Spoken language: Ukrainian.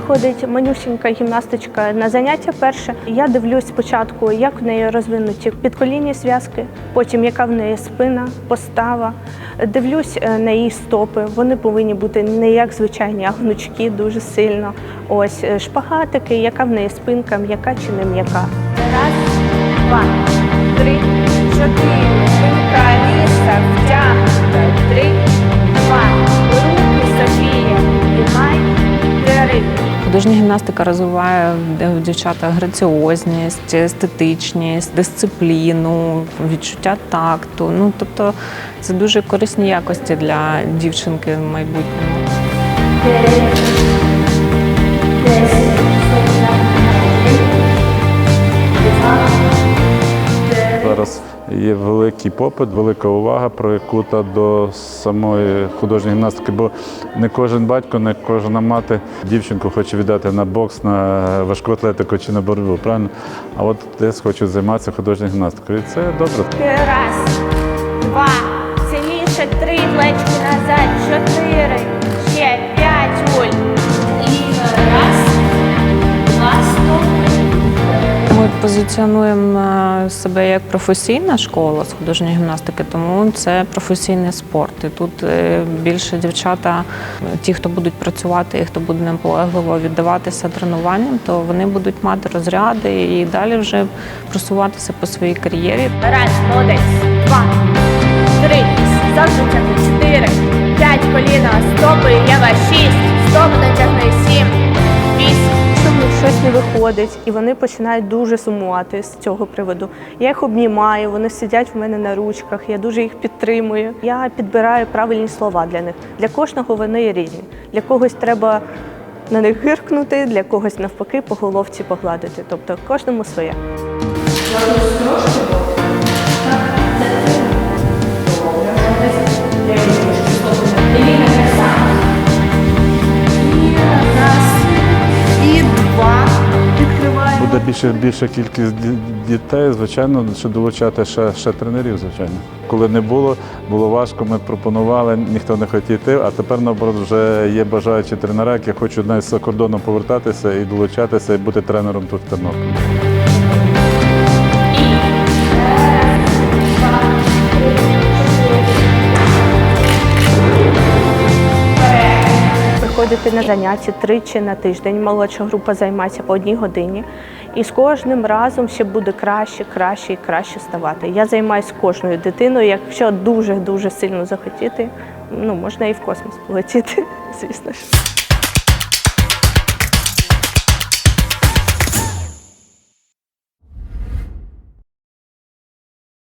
приходить манюсінька гімнастичка на заняття перше. Я дивлюсь спочатку, як в неї розвинуті підколінні зв'язки, потім яка в неї спина, постава. Дивлюсь е, на її стопи. Вони повинні бути не як звичайні, а гнучкі дуже сильно. Ось е, шпагатики, яка в неї спинка, м'яка чи не м'яка. Раз, два, три, чотири. Спинка ліса, втягнута. Художня гімнастика розвиває в дівчатах граціозність, естетичність, дисципліну, відчуття такту. Ну тобто це дуже корисні якості для дівчинки в майбутньому. Зараз є великий попит, велика увага прикута до самої художньої гімнастики, бо не кожен батько, не кожна мати дівчинку хоче віддати на бокс, на важку атлетику чи на боротьбу, правильно? А от десь хочуть займатися художньою гімнастикою. І це добре. Раз, два, сильніше, три, плечки назад, чотири, позиціонуємо е, себе як професійна школа з художньої гімнастики, тому це професійний спорт. І тут е, більше дівчата, ті, хто будуть працювати і хто буде наполегливо віддаватися тренуванням, то вони будуть мати розряди і далі вже просуватися по своїй кар'єрі. Раз, молодець, два, три, завжди чотири, п'ять, коліна, стопи, єва, шість, стоп, натягни, сім, щось не виходить, і вони починають дуже сумувати з цього приводу. Я їх обнімаю, вони сидять в мене на ручках, я дуже їх підтримую. Я підбираю правильні слова для них. Для кожного вони різні. Для когось треба на них гиркнути, для когось навпаки по головці погладити. Тобто кожному своє. Більше більша кількість дітей, звичайно, що долучати ще, ще тренерів, звичайно. Коли не було, було важко, ми пропонували, ніхто не хотів йти, а тепер, наоборот, вже є бажаючі тренера, які хочуть навіть за кордоном повертатися і долучатися, і бути тренером тут в Тернополі. Приходити на заняття тричі на тиждень. Молодша група займається по одній годині. І з кожним разом ще буде краще, краще і краще ставати. Я займаюся кожною дитиною. Якщо дуже дуже сильно захотіти, ну можна і в космос полетіти, звісно ж.